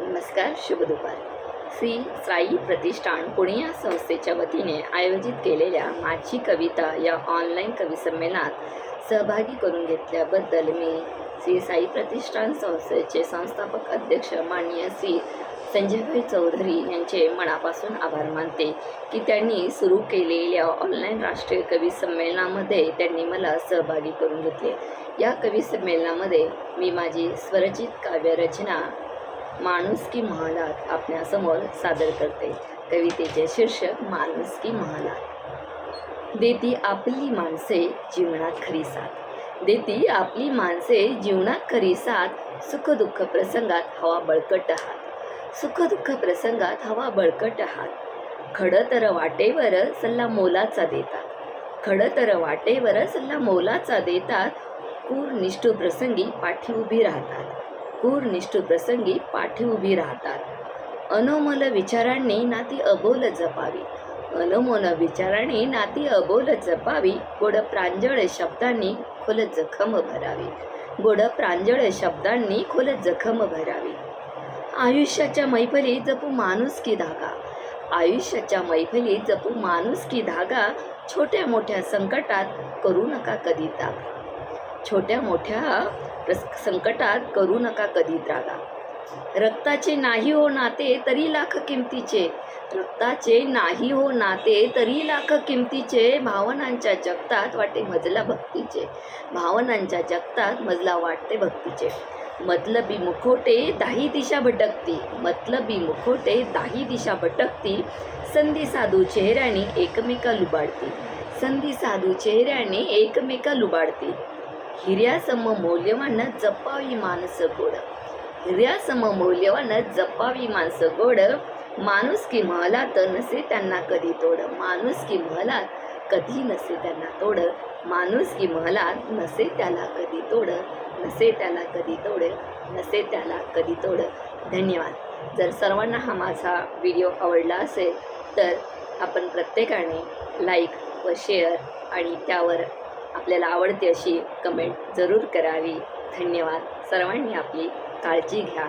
नमस्कार शुभ दुपार. श्री साई प्रतिष्ठान पुणे या संस्थेच्या वतीने आयोजित केलेल्या माझी कविता या ऑनलाईन कविसंमेलनात सहभागी करून घेतल्याबद्दल मी श्री साई प्रतिष्ठान संस्थेचे संस्थापक अध्यक्ष माननीय श्री संजयभाई चौधरी यांचे मनापासून आभार मानते की त्यांनी सुरू केलेल्या ऑनलाईन राष्ट्रीय कवी संमेलनामध्ये त्यांनी मला सहभागी करून घेतले. या कवी संमेलनामध्ये मी माझी स्वरचित काव्यरचना माणूस की महालात आपल्यासमोर सादर करते. कवितेचे शीर्षक माणूस की महालात. देती आपली माणसे जीवनात खरी साथ. देती आपली माणसे जीवनात खरी साथ. सुखदुःख प्रसंगात हवा बळकट हात. सुखदुःख प्रसंगात हवा बळकट हात. खडं तर वाटेवर सल्ला मोलाचा देतात. खडं तर वाटेवर सल्ला मोलाचा देतात. कूर निष्ठू प्रसंगी पाठी उभी राहतात. कूर प्रसंगी पाठी उभी राहतात. अनोमल विचारांनी नाती अबोल जपावी. अनमोल विचारांनी नाती अबोल जपावी. गोड प्रांजळ शब्दांनी खोल जखम भरावी. गोड प्रांजळ शब्दांनी खोल जखम भरावी. आयुष्याच्या मैफली जपू माणुसकी धागा. आयुष्याच्या मैफली जपू माणुसकी धागा. छोट्या मोठ्या संकटात करू नका कधी ताग छोट्या मोठ्या संकटात करू नका कधी त्रागा रक्ताचे नाही हो नाते तरी लाख किमतीचे. रक्ताचे नाही हो नाते तरी लाख किमतीचे. भावनांच्या जगतात वाटे मजला भक्तीचे. भावनांच्या जगतात मजला वाटते भक्तीचे. मतलबी मुखोटे दाही दिशा भटकती. मतलबी मुखोटे दाही दिशा भटकती. संधी साधू चेहऱ्याने एकमेका लुबाडती. संधी साधू चेहऱ्याने एकमेका लुबाडती. हिर्यासम मौल्यवान जपावी माणसं गोड हिर्यासम मौल्यवान जपावी माणसं गोड माणूस की महलात नसे त्यांना कधी तोड माणूस की महलात कधी नसे त्यांना तोड माणूस की महलात नसे त्याला कधी तोड नसे त्याला कधी तोड नसे त्याला कधी तोड धन्यवाद जर सर्वांना हा माझा व्हिडिओ आवडला असेल तर आपण प्रत्येकाने लाईक व शेअर आणि त्यावर आपल्याला आवडते अशी कमेंट जरूर करावी. धन्यवाद. सर्वांनी आपली काळजी घ्या.